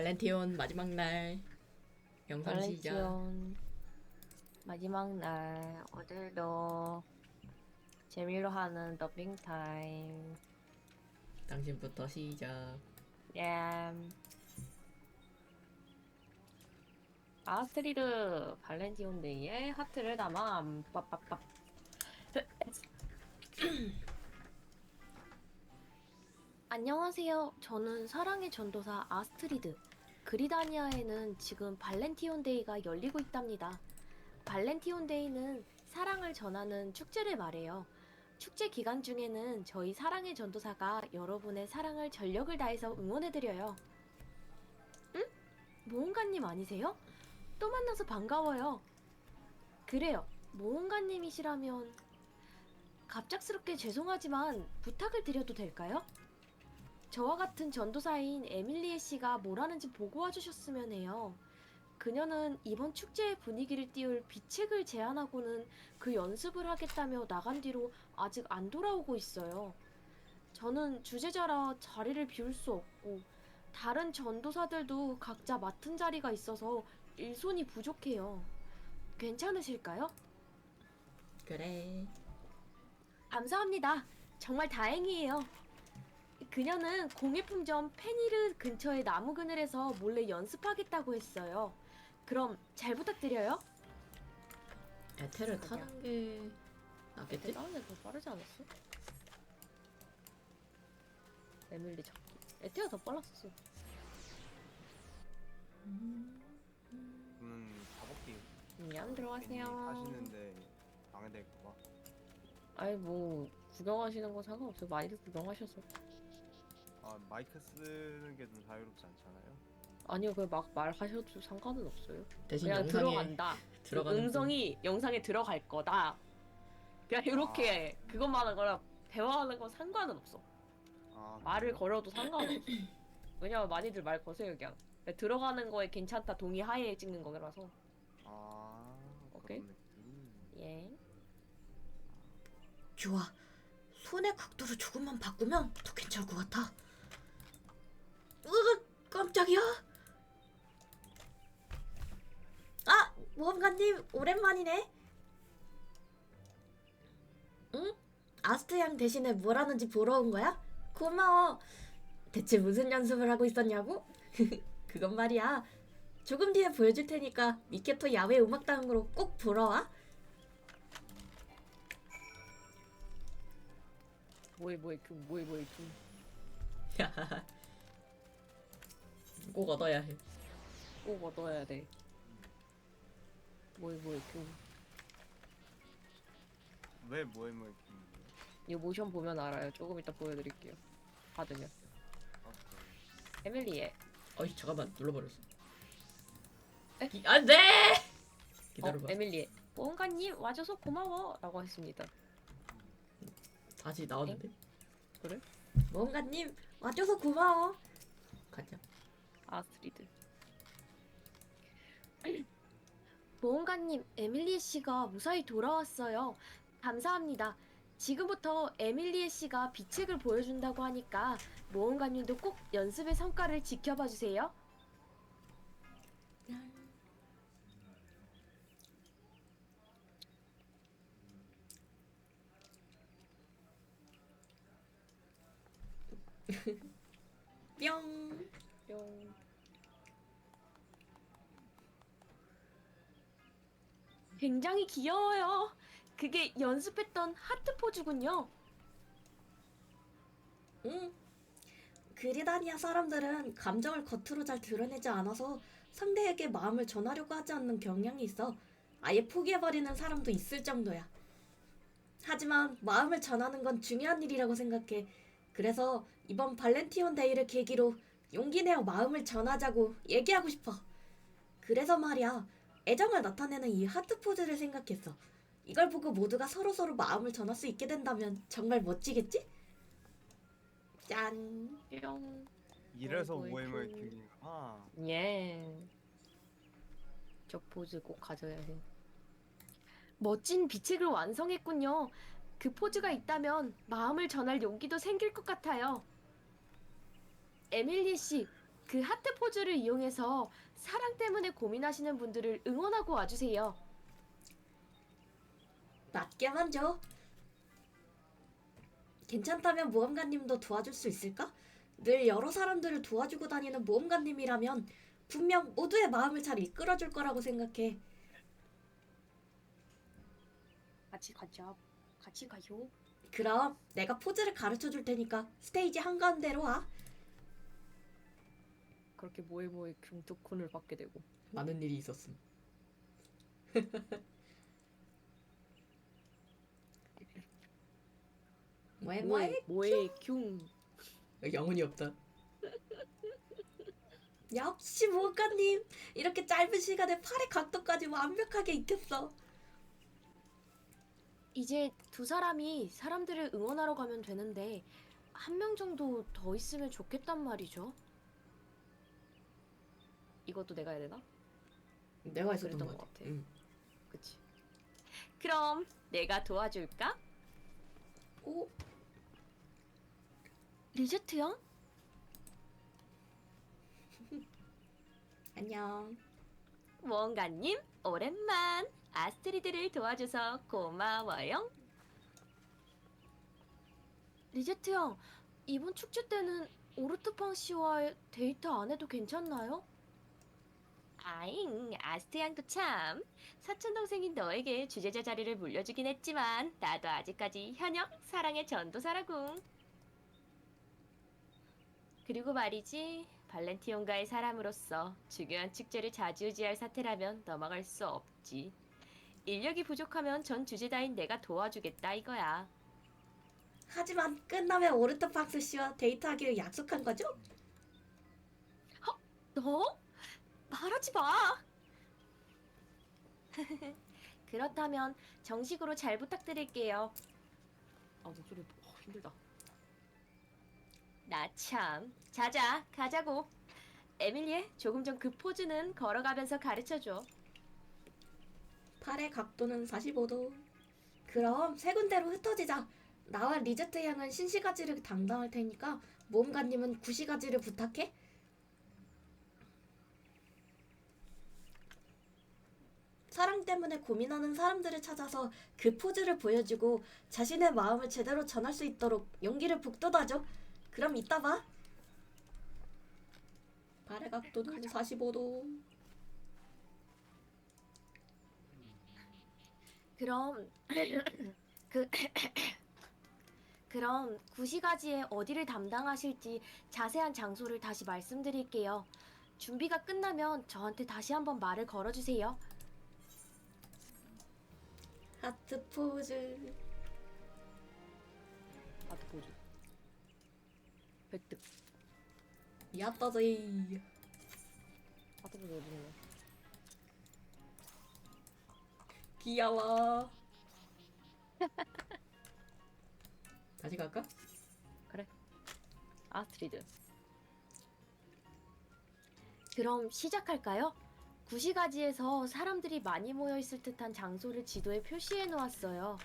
발렌티온 마지막 날 영상 시작. 발렌티온 마지막 날 오늘도 재미로 하는 더빙 타임. 당신부터 시작. 예. 아스트리드 발렌티온 데이에 하트를 담아 빠빠빠. 안녕하세요. 저는 사랑의 전도사 아스트리드. 그리다니아에는 지금 발렌티온 데이가 열리고 있답니다. 발렌티온 데이는 사랑을 전하는 축제를 말해요. 축제 기간 중에는 저희 사랑의 전도사가 여러분의 사랑을 전력을 다해서 응원해드려요. 응? 모험가님 아니세요? 또 만나서 반가워요. 그래요. 모험가님이시라면 갑작스럽게 죄송하지만 부탁을 드려도 될까요? 저와 같은 전도사인 에밀리에 씨가 뭘 하는지 보고 와주셨으면 해요. 그녀는 이번 축제의 분위기를 띄울 비책을 제안하고는 그 연습을 하겠다며 나간 뒤로 아직 안 돌아오고 있어요. 저는 주제자라 자리를 비울 수 없고 다른 전도사들도 각자 맡은 자리가 있어서 일손이 부족해요. 괜찮으실까요? 그래. 감사합니다. 정말 다행이에요. 그녀는 공예품점 페니르 근처의 나무 그늘에서 몰래 연습하겠다고 했어요. 그럼 잘 부탁드려요. 에테를 타는 게 낫겠지? 다른 애더 빠르지 않았어? 에밀리 잡기. 에테가 더 빨랐었어. 저는 가볼게요. 음, 들어가세요. 하시는데 방해될까봐. 아이 뭐 구경하시는 거 상관없어요. 많이들 구경하셔서. 아 마이크 쓰는 게 좀 자유롭지 않잖아요. 아니요, 그냥 막 말하셔도 상관은 없어요. 대신 그냥 영상에 들어간다. 들어가는 음성이 영상에 들어갈 거다. 그냥 이렇게 그것만 하거나 대화하는 건 상관은 없어. 아 말을 걸어도 상관없어. 왜냐면 많이들 말 거세요 그냥. 그냥 들어가는 거에 괜찮다 동의하에 찍는 거라서. 아 오케이. 그런 느낌. 예. 좋아. 손의 각도를 조금만 바꾸면 더 괜찮을 것 같아. 으, 깜짝이야. 아, 모험가님 오랜만이네. 응? 아스트 양 대신에 뭘 하는지 보러 온 거야? 고마워. 대체 무슨 연습을 하고 있었냐고? 그건 말이야. 조금 뒤에 보여줄 테니까 미케토 야외 음악당으로 꼭 보러 와. 뭐해 뭐해 그 뭐해 뭐해 그. 꼭 얻어야 해. 꼭 얻어야 돼. 뭐해 뭐해 그. 왜 뭐해 뭐해 뭐이 모션 보면 알아요. 조금 이따 보여드릴게요. 받으면. 아, 에밀리에. 어이 잠깐만 눌러버렸어. 에? 기, 안 돼! 어, 기다려봐. 에밀리에. 모험가님 와줘서 고마워라고 했습니다. 다시 나왔는데? 그래? 모험가님 와줘서 고마워. 가자. 아스트리드. 모험가님, 에밀리에 씨가 무사히 돌아왔어요. 감사합니다. 지금부터 에밀리에 씨가 비책을 보여준다고 하니까 모험가님도 꼭 연습의 성과를 지켜봐 주세요. 뿅. 뿅. 굉장히 귀여워요. 그게 연습했던 하트 포즈군요. 응. 그리다니아 사람들은 감정을 겉으로 잘 드러내지 않아서 상대에게 마음을 전하려고 하지 않는 경향이 있어 아예 포기해버리는 사람도 있을 정도야. 하지만 마음을 전하는 건 중요한 일이라고 생각해. 그래서 이번 발렌티온 데이를 계기로 용기 내어 마음을 전하자고 얘기하고 싶어. 그래서 말이야, 애정을 나타내는 이 하트 포즈를 생각했어. 이걸 보고 모두가 서로서로 마음을 전할 수 있게 된다면 정말 멋지겠지? 짠. 뿅. 이래서 뭐해 그- 킹이구나. 예. 저 포즈 꼭 가져야 해. 멋진 비책을 완성했군요. 그 포즈가 있다면 마음을 전할 용기도 생길 것 같아요. 에밀리 씨, 그 하트 포즈를 이용해서 사랑 때문에 고민하시는 분들을 응원하고 와주세요. 맞게만 줘. 괜찮다면 모험가님도 도와줄 수 있을까? 늘 여러 사람들을 도와주고 다니는 모험가님이라면 분명 모두의 마음을 잘 이끌어줄 거라고 생각해. 같이 가자. 같이 가요. 그럼 내가 포즈를 가르쳐 줄 테니까 스테이지 한가운데로 와. 그렇게 뭐해 금토콘을 받게 되고. 많은 일이 있었음. 뭐해 뭐해? 뭐해 큉. 영혼이 없다. 역시 모험가님 이렇게 짧은 시간에 팔의 각도까지 완벽하게 익혔어. 이제 두 사람이 사람들을 응원하러 가면 되는데 한 명 정도 더 있으면 좋겠단 말이죠. 이것도 내가 해야 되나? 내가 했었던 그랬던 것 것 같아. 같아. 응. 그치. 그럼 내가 도와줄까? 오 리제트 형? 안녕. 무언가님 오랜만 아스트리드를 도와줘서 고마워요. 리제트 형 이번 축제 때는 오르트팡 씨와 데이트 안 해도 괜찮나요? 아잉 아스트 양도 참 사촌 동생인 너에게 주제자 자리를 물려주긴 했지만 나도 아직까지 현역 사랑의 전도사라고. 그리고 말이지 발렌티온가의 사람으로서 중요한 축제를 좌지우지할 사태라면 넘어갈 수 없지. 인력이 부족하면 전 주제자인 내가 도와주겠다 이거야. 하지만 끝나면 오르트 팍스 씨와 데이트하기로 약속한 거죠? 너? 말하지 마. 그렇다면 정식으로 잘 부탁드릴게요. 아 목소리 어, 힘들다. 나 참. 자자 가자고. 에밀리 조금 전 그 포즈는 걸어가면서 가르쳐줘. 팔의 각도는 45도. 그럼 세 군데로 흩어지자. 나와 리제트 양은 신시가지를 담당할 테니까 모험가님은 구시가지를 부탁해. 사랑 때문에 고민하는 사람들을 찾아서 그 포즈를 보여주고 자신의 마음을 제대로 전할 수 있도록 용기를 북돋아줘. 그럼 이따 봐. 발의 각도는 45도. 그럼 그 그럼 구시가지에 어디를 담당하실지 자세한 장소를 다시 말씀드릴게요. 준비가 끝나면 저한테 다시 한번 말을 걸어주세요. 하트 포즈. 하트 포즈. 획득. 야따지. 하트 포즈 어디 있네. 귀여워. 다시 갈까? 아스트리드. 그럼 시작할까요? 구시가지에서 사람들이 많이 모여 있을 듯한 장소를 지도에 표시해 놓았어요.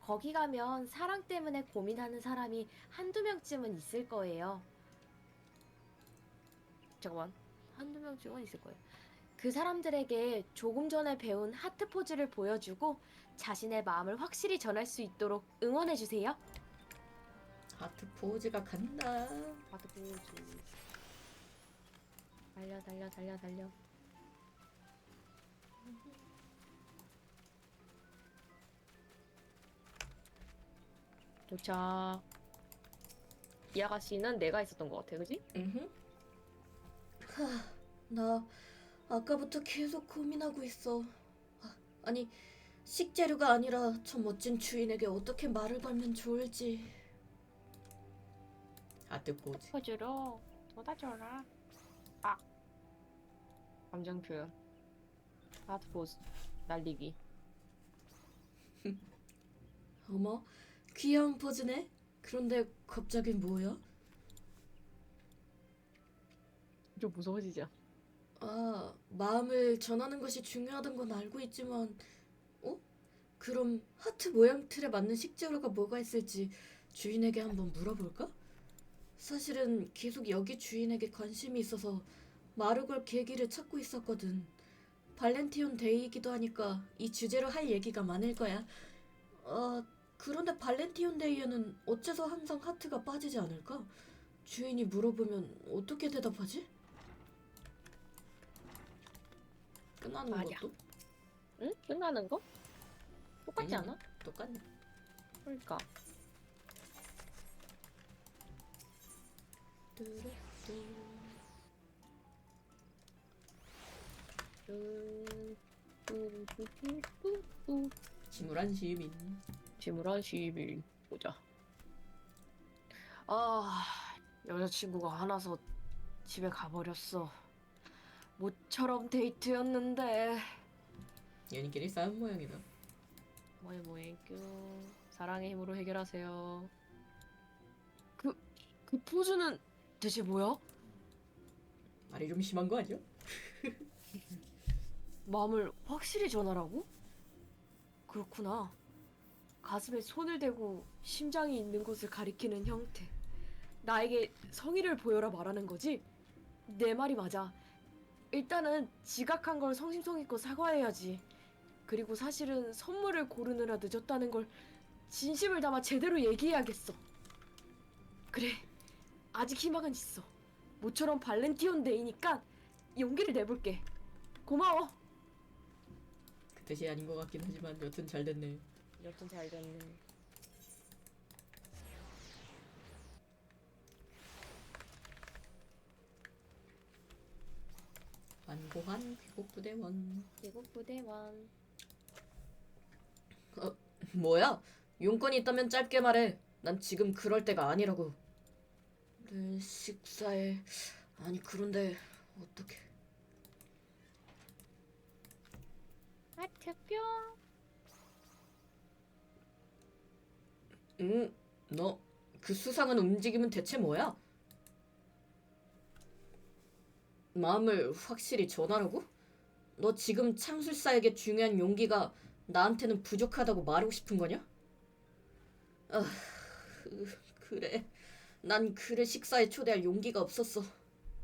거기 가면 사랑 때문에 고민하는 사람이 한두 명쯤은 있을 거예요. 잠깐만. 한두 명쯤은 있을 거예요. 그 사람들에게 조금 전에 배운 하트 포즈를 보여주고 자신의 마음을 확실히 전할 수 있도록 응원해 주세요. 하트 포즈가 간다. 하트 포즈. 달려 달려 달려 달려. 도착. 이 아가씨는 내가 있었던 것 같아, 그지? 응. 나 아까부터 계속 고민하고 있어. 아, 아니 식재료가 아니라 저 멋진 주인에게 어떻게 말을 걸면 좋을지. 하트 포즈. 포즈로 쏟아줘라. 아. 감정 표현. 하트 포즈. 날리기. 어머 귀여운 포즈네. 그런데 갑자기 뭐야? 좀 무서워지지 않아? 아 마음을 전하는 것이 중요하단 건 알고 있지만, 어? 그럼 하트 모양 틀에 맞는 식재료가 뭐가 있을지 주인에게 한번 물어볼까? 사실은 계속 여기 주인에게 관심이 있어서 마르골 계기를 찾고 있었거든. 발렌티온 데이이기도 하니까 이 주제로 할 얘기가 많을 거야. 어, 그런데 발렌티온 데이에는 어째서 항상 하트가 빠지지 않을까? 주인이 물어보면 어떻게 대답하지? 끝나는 말이야. 것도 응? 끝나는 거? 똑같지 아니, 않아? 똑같네. 그러니까. 지물한 시민. 지물한 시민 보자. 아 여자친구가 화나서 집에 가버렸어. 모처럼 데이트였는데. 연인끼리 싸운 모양이다. 뭐해 뭐해 뀨 사랑의 힘으로 해결하세요. 그 그 포즈는 대체 뭐야? 말이 좀 심한 거 아니야? 마음을 확실히 전하라고? 그렇구나. 가슴에 손을 대고 심장이 있는 곳을 가리키는 형태. 나에게 성의를 보여라 말하는 거지? 내 말이 맞아. 일단은 지각한 걸 성심성의껏 사과해야지. 그리고 사실은 선물을 고르느라 늦었다는 걸 진심을 담아 제대로 얘기해야겠어. 그래. 아직 희망은 있어. 모처럼 발렌티온 데이니까 용기를 내볼게. 고마워. 그 뜻이 아닌 것 같긴 하지만 여튼 잘 됐네. 여튼 잘 됐네. 완고한 귀국부대원. 미국 부대원. 뭐야? 용건이 있다면 짧게 말해. 난 지금 그럴 때가 아니라고. 내 식사에 아니 그런데 어떻게? 하트 뿅. 응, 너 그 수상한 움직임은 대체 뭐야? 마음을 확실히 전하라고? 너 지금 창술사에게 중요한 용기가 나한테는 부족하다고 말하고 싶은 거냐? 아, 그, 그래. 난 그를 식사에 초대할 용기가 없었어.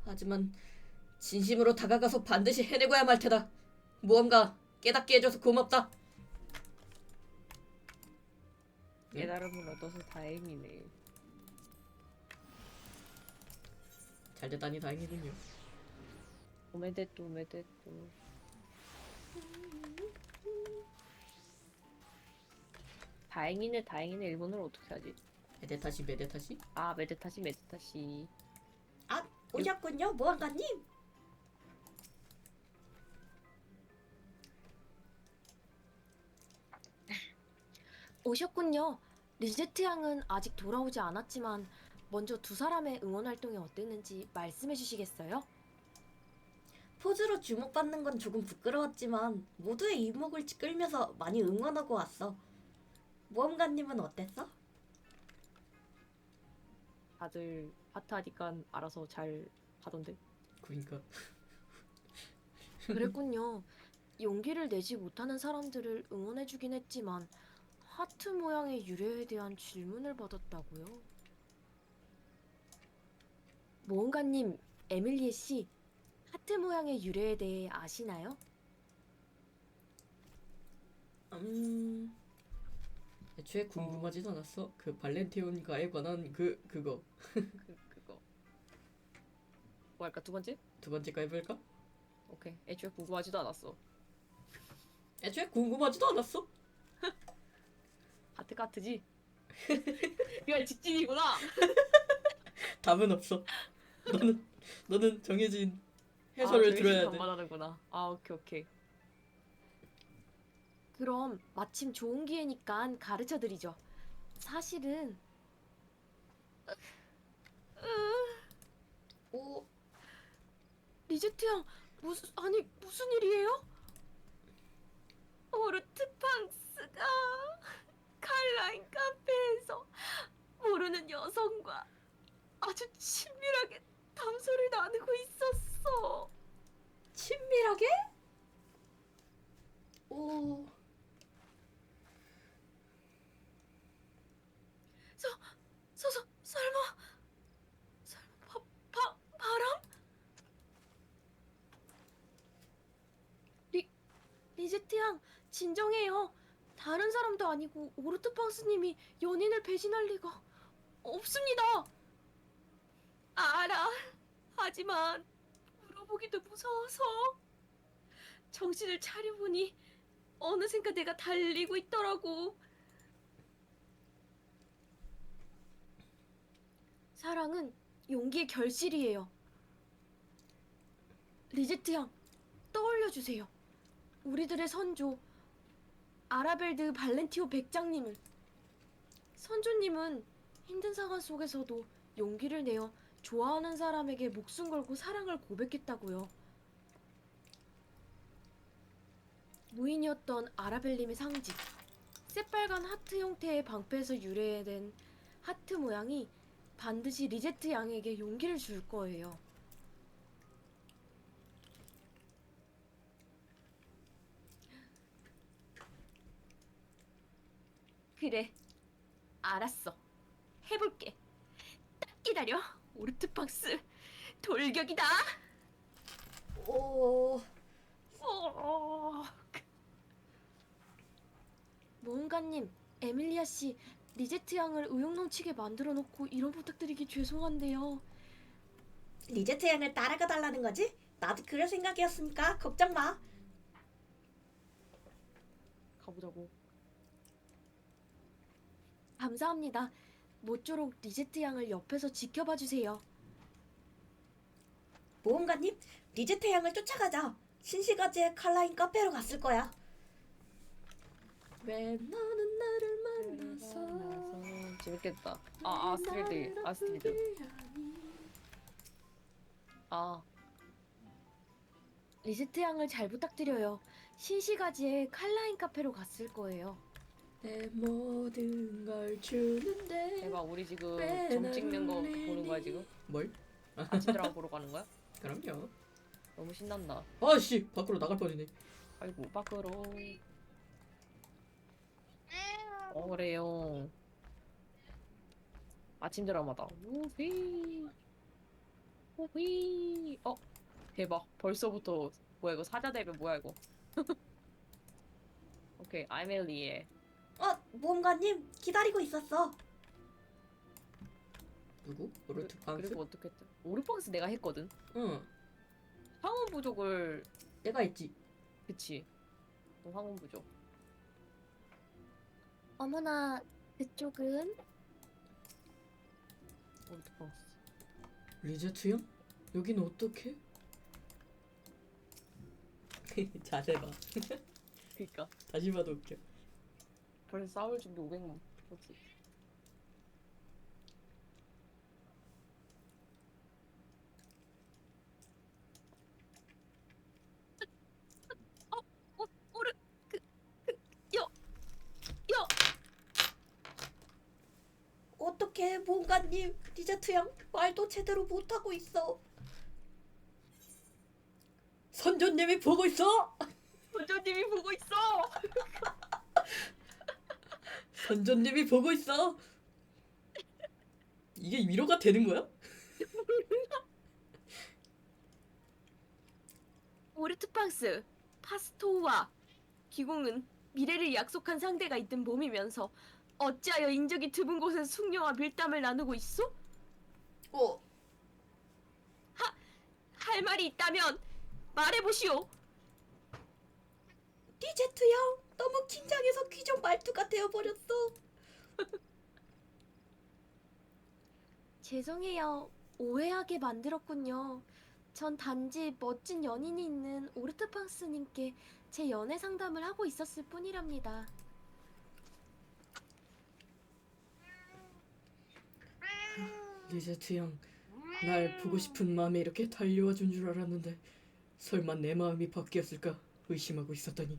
하지만 진심으로 다가가서 반드시 해내고야 말 테다. 무언가 깨닫게 해줘서 고맙다. 깨달음을 얻어서 다행이네. 잘 됐다니 다행이군요. 오메데또 오메데또. 다행이네 다행이네 일본어로 어떻게 하지? 메데타시 메데타시? 아 메데타시 메데타시. 아 오셨군요 무언가님. 오셨군요. 리제트 양은 아직 돌아오지 않았지만 먼저 두 사람의 응원 활동이 어땠는지 말씀해 주시겠어요? 포즈로 주목받는 건 조금 부끄러웠지만 모두의 이목을 끌면서 많이 응원하고 왔어. 모험가님은 어땠어? 다들 하트하니까 알아서 잘 하던데. 그러니까 그랬군요. 용기를 내지 못하는 사람들을 응원해 주긴 했지만 하트 모양의 유래에 대한 질문을 받았다고요. 모험가님, 에밀리에 씨, 하트 모양의 유래에 대해 아시나요? 음 애초에 궁금하지도 않았어. 그 발렌티온가에 관한 그 그거 그 그거. 뭐 할까 두 번째? 두 번째 거 해볼까? 오케이. 애초에 궁금하지도 않았어. 애초에 궁금하지도 않았어. 하트 카트지? 이건 직진이구나. 답은 없어. 너는 너는 정해진 해설을 아, 들어야 돼. 반말하는구나. 아 오케이 오케이. 그럼 마침 좋은 기회니까 가르쳐 드리죠. 사실은 오 리제트 형 무슨 아니 무슨 일이에요? 오르트 팡스가 칼라인 카페에서 모르는 여성과 아주 친밀하게 담소를 나누고 있었어. 친밀하게? 오. 서, 서서 설마, 설마 바, 바, 바람? 리, 리제트 양, 진정해요. 다른 사람도 아니고 오르트팡스님이 연인을 배신할 리가 없습니다. 알아. 하지만 물어보기도 무서워서 정신을 차려보니 어느샌가 내가 달리고 있더라고. 사랑은 용기의 결실이에요. 리제트 양, 떠올려 주세요. 우리들의 선조 아라벨드 발렌티오 백장님을 선조님은 힘든 상황 속에서도 용기를 내어 좋아하는 사람에게 목숨 걸고 사랑을 고백했다고요. 무인이었던 아라벨님의 상징 새빨간 하트 형태의 방패에서 유래된 하트 모양이 반드시 리제트 양에게 용기를 줄 거예요. 그래, 알았어. 해볼게. 딱 기다려. 오르트박스 돌격이다. 오, 어. 모험가님, 에밀리아 씨, 리제트 양을 의욕 넘치게 만들어 놓고 이런 부탁드리기 죄송한데요. 리제트 양을 따라가 달라는 거지? 나도 그럴 생각이었으니까 걱정 마. 가보자고. 감사합니다. 모쪼록 리제트 양을 옆에서 지켜봐 주세요. 모험가님, 리제트 양을 쫓아가자. 신시가지의 칼라인 카페로 갔을 거야. 왜 너는 나를 만나서 재밌겠다. 아 아스트리드 아스트리드. 아 리제트 양을 잘 부탁드려요. 신시가지의 칼라인 카페로 갔을 거예요. 내 모든 걸 주는데 대박 우리 지금 왜점날 찍는 거? 보는 거야 지금? 뭘? 아침 드라마 보러 가는 거야? 그럼요. 너무 신난다. 아씨 밖으로 나갈 뻔이네. 아이고 밖으로. 어 그래요. 아침 드라마다. 우휘. 우휘. 어 대박. 벌써부터 뭐야 이거 사자 대변 뭐야 이거? 오케이 아멜리에 어, 모험가님 기다리고 있었어. 누구? 로르트 판스? 그리고 어떻게 했지? 오르팡스 내가 했거든. 응. 황혼 부족을 내가 했지. 그치. 너 황혼 부족. 어머나, 그쪽은? 오르팡스. 리제트 형? 여긴 어떻게? 자세 봐. 그니까 다시 봐도 웃겨. 벌써 싸울 준비 500만. 그렇지. 오, 오르, 그, 그, 여, 여, 어떻게 모험가님, 리제트 양 말도 제대로 못하고 있어. 선조님이 보고 있어. 원조님이 보고 있어. 선조님이 보고 있어. 이게 위로가 되는 거야? 오르트팡스, 파스토와 기공은 미래를 약속한 상대가 있던 몸이면서 어찌하여 인적이 드문 곳에서 숙녀와 밀담을 나누고 있어? 어, 할 말이 있다면 말해보시오. 리제트 형 너무 긴장해서 귀족 말투가 되어버렸어. 죄송해요. 오해하게 만들었군요. 전 단지 멋진 연인이 있는 오르트팡스님께 제 연애 상담을 하고 있었을 뿐이랍니다. 리제트 형, 날 보고 싶은 마음에 이렇게 달려와 준 줄 알았는데 설마 내 마음이 바뀌었을까 의심하고 있었더니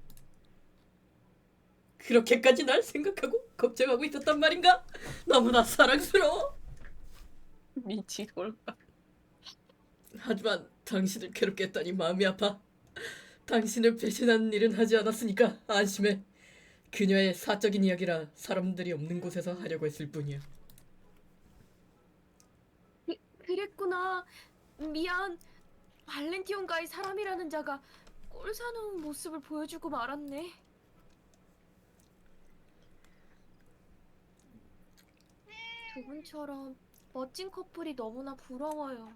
그렇게까지 날 생각하고 걱정하고 있었단 말인가? 너무나 사랑스러워. 미치돌까. 하지만 당신을 괴롭게 했다니 마음이 아파. 당신을 배신한 일은 하지 않았으니까 안심해. 그녀의 사적인 이야기라 사람들이 없는 곳에서 하려고 했을 뿐이야. 그랬구나. 미안. 발렌티온가의 사람이라는 자가 꼴 사나운 모습을 보여주고 말았네. 두 분처럼 멋진 커플이 너무나 부러워요.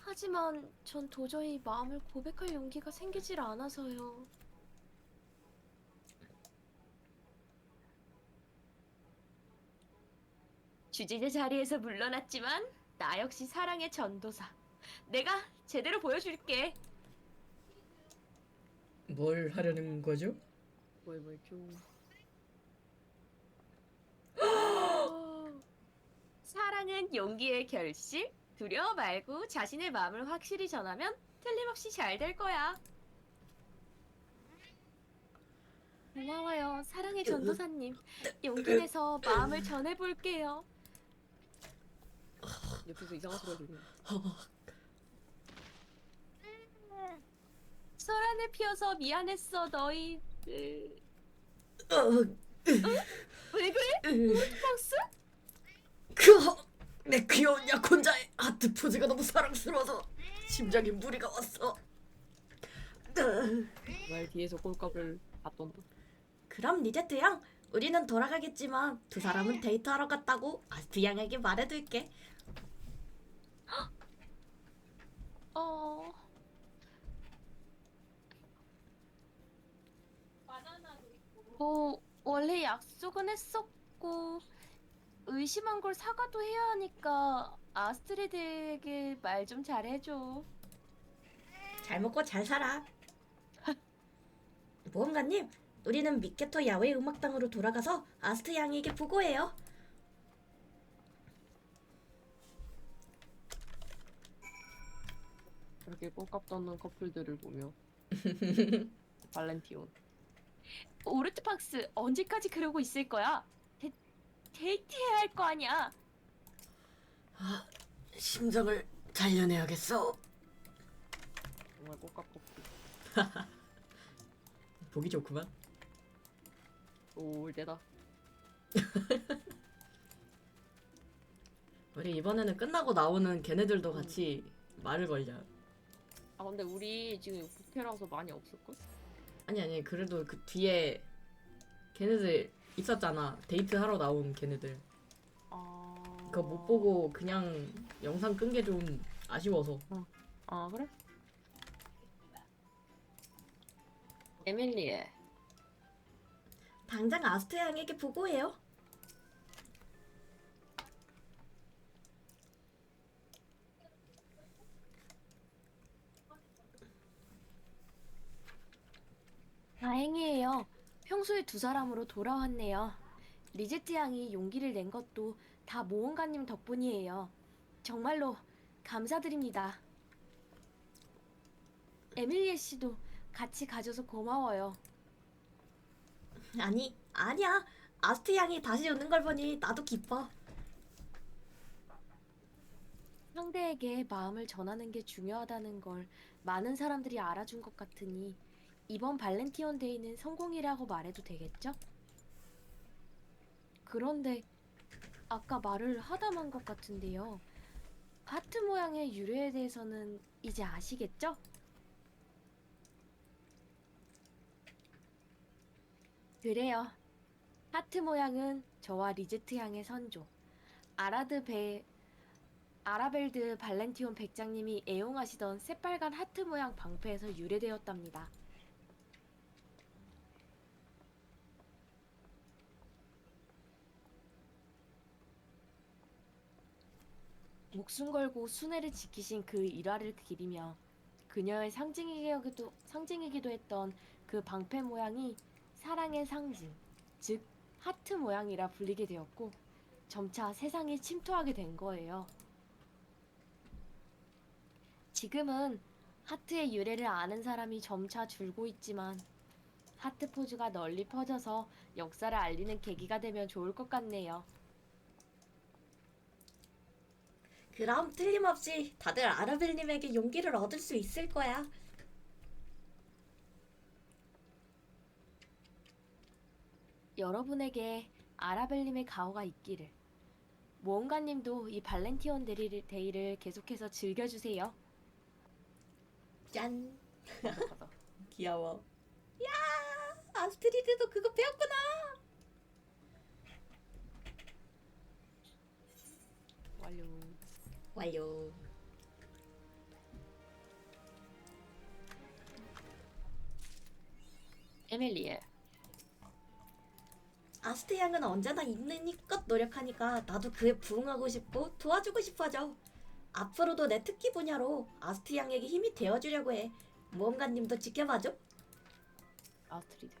하지만 전 도저히 마음을 고백할 용기가 생기질 않아서요. 주지의 자리에서 물러났지만 나 역시 사랑의 전도사. 내가 제대로 보여줄게. 뭘 하려는 거죠? 뭘 뭘죠? 사랑은 용기의 결실. 두려워 말고 자신의 마음을 확실히 전하면 틀림없이 잘 될 거야. 고마워요, 사랑의 전도사님. 용기 내서 마음을 전해볼게요. 옆에서 이상한 소리가 들리네. 소란을 피워서 미안했어, 너희. 으, 어, 왜 그래, 펑스? 그내 귀여운 약혼자의 하트 포즈가 너무 사랑스러워서 심장에 무리가 왔어. 말 뒤에서 꼴값을 받던다. 그럼 리제트 양, 우리는 돌아가겠지만 두 사람은 데이트하러 갔다고 아스트 양에게 말해둘게. 어. 뭐 원래 약속은 했었고 의심한 걸 사과도 해야 하니까 아스트리드에게 말 좀 잘해줘. 잘 먹고 잘 살아. 모험가님, 우리는 미케토 야외 음악당으로 돌아가서 아스트 양에게 보고해요. 그렇게 꼴값 떴는 커플들을 보며 발렌티온. 오르트팍스 언제까지 그러고 있을 거야? 데, 데이트해야 할 거 아니야. 심장을 단련해야겠어. 정말 커플. 보기 좋구만. 올 때다. 우리 이번에는 끝나고 나오는 걔네들도 같이 말을 걸자. 아 근데 우리 지금 부캐라서 많이 없을걸? 아니 아니 그래도 그 뒤에 걔네들 있었잖아. 데이트 하러 나온 걔네들. 아. 그거 못 보고 그냥 영상 끈 게 좀 아쉬워서. 아 그래? 에밀리. 당장 아스트 양에게 보고해요. 다행이에요. 평소에 두 사람으로 돌아왔네요. 리제트 양이 용기를 낸 것도 다 모험가님 덕분이에요. 정말로 감사드립니다. 에밀리에 씨도 같이 가줘서 고마워요. 아니, 아니야. 아스트 양이 다시 오는 걸 보니 나도 기뻐. 상대에게 마음을 전하는 게 중요하다는 걸 많은 사람들이 알아준 것 같으니 이번 발렌티온 데이는 성공이라고 말해도 되겠죠? 그런데 아까 말을 하다 만 것 같은데요. 하트 모양의 유래에 대해서는 이제 아시겠죠? 그래요. 하트 모양은 저와 리제트 양의 선조 아라드 배 아라벨드 발렌티온 백장님이 애용하시던 새빨간 하트 모양 방패에서 유래되었답니다. 목숨 걸고 순애를 지키신 그 일화를 기리며 그녀의 상징이기도, 상징이기도 했던 그 방패 모양이 사랑의 상징, 즉 하트 모양이라 불리게 되었고 점차 세상에 침투하게 된 거예요. 지금은 하트의 유래를 아는 사람이 점차 줄고 있지만 하트 포즈가 널리 퍼져서 역사를 알리는 계기가 되면 좋을 것 같네요. 그럼 틀림없이 다들 아라벨님에게 용기를 얻을 수 있을 거야. 여러분에게 아라벨님의 가호가 있기를. 모험가님도 이 발렌티온 데이를, 데이를 계속해서 즐겨주세요. 짠. 귀여워. 야, 아스트리드도 그거 배웠구나. 완료. 완료. 에밀리에. 아스트 양은 언제나 있는 힘껏 노력하니까 나도 그에 부응하고 싶고 도와주고 싶어져. 앞으로도 내 특기 분야로 아스트 양에게 힘이 되어주려고 해. 모험가님도 지켜봐줘. 아스트리드.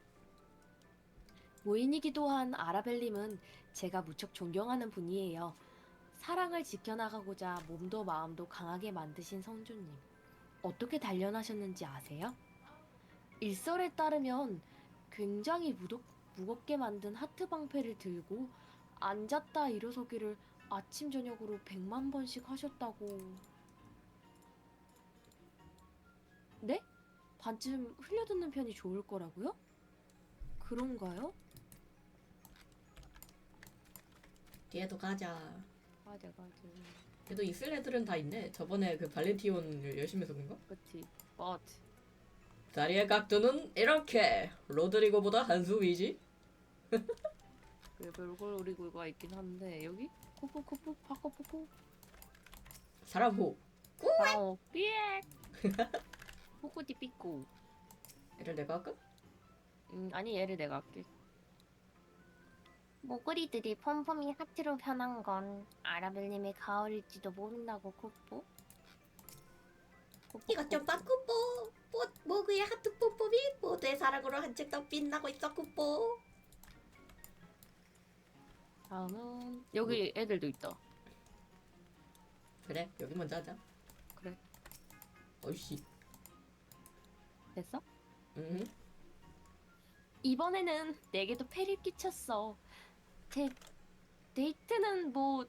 모인이기도 한 아라벨님은 제가 무척 존경하는 분이에요. 사랑을 지켜나가고자 몸도 마음도 강하게 만드신 성주님. 어떻게 단련하셨는지 아세요? 일설에 따르면 굉장히 무겁, 무겁게 만든 하트 방패를 들고 앉았다 일어서기를 아침 저녁으로 100만 번씩 하셨다고. 네? 반쯤 흘려듣는 편이 좋을 거라고요? 그런가요? 뒤에도 가자. 맞아 맞아. 그래도 있을 애들은 다 있네. 저번에 그 발렌티온을 열심히 해서 그런가? 그치. but 다리의 각도는 이렇게 로드리고보다 한 수 위지. 그 별걸 우리가 있긴 한데 여기 코프 코프 파코 포포 사람 호. 아오 삐액 포코디 삐꼬 얘를 내가 할까? 음 아니 얘를 내가 할게 모그리들이 펌펌이 하트로 변한 건 아라벨님의 가을일지도 모른다고 코뽀? 이것 좀 봐, 쿠뽀. 뭐, 모그의 하트 뽀뽀비 모두의 사랑으로 한층 더 빛나고 있어, 쿠뽀. 다음은 여기 애들도 있다 그래 여기 먼저 하자. 그래 어이씨. 됐어? 응. 이번에는 내게도 패를 끼쳤어. 제 데이트는 뭐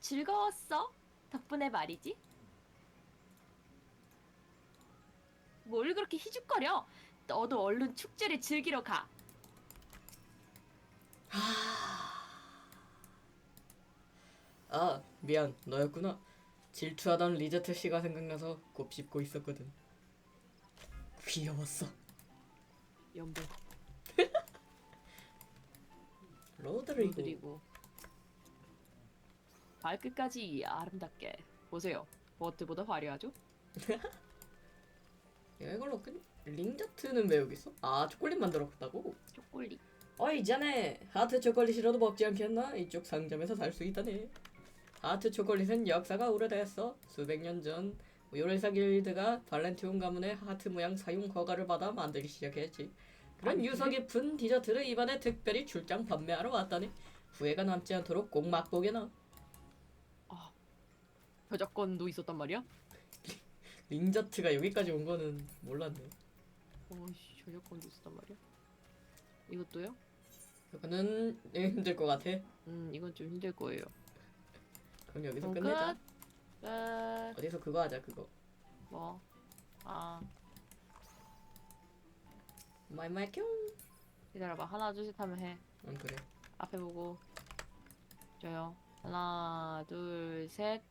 즐거웠어? 덕분에 말이지. 뭘 그렇게 희죽거려? 너도 얼른 축제를 즐기러 가. 아 미안 너였구나. 질투하던 리제트 씨가 생각나서 곱씹고 있었거든. 귀여웠어. 연봉 로드리고. 드리고 발끝까지 아름답게 보세요 버트보다 화려하죠? 야 이걸로 끝. 링저트는 왜 여기 있어? 아 초콜릿 만들었다고? 초콜릿 어이 자네 하트 초콜릿이라도 먹지 않겠나? 이쪽 상점에서 살 수 있다네 하트 초콜릿은 역사가 오래됐어 수백 년 전 요레사 길드가 발렌티온 가문의 하트 모양 사용 허가를 받아 만들기 시작했지 그런 유서 깊은 디저트를 이번에 특별히 출장 판매하러 왔다니 후회가 남지 않도록 꼭 맛보게나 저작권도 있었단 말이야? 링저트가 여기까지 온 거는 몰랐네 어이씨 저작권도 있었단 말이야? 이것도요? 이거는 힘들 것 같아 음 이건 좀 힘들 거예요 그럼 여기서 끝내자 끝! 어디서 그거 하자 그거 뭐? 아 마이마이큐. 기다려봐. 하나 둘 셋 하면 해. 응 그래. 앞에 보고. 줘요. 하나 둘 셋.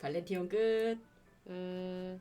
발렌티온 끝. 끝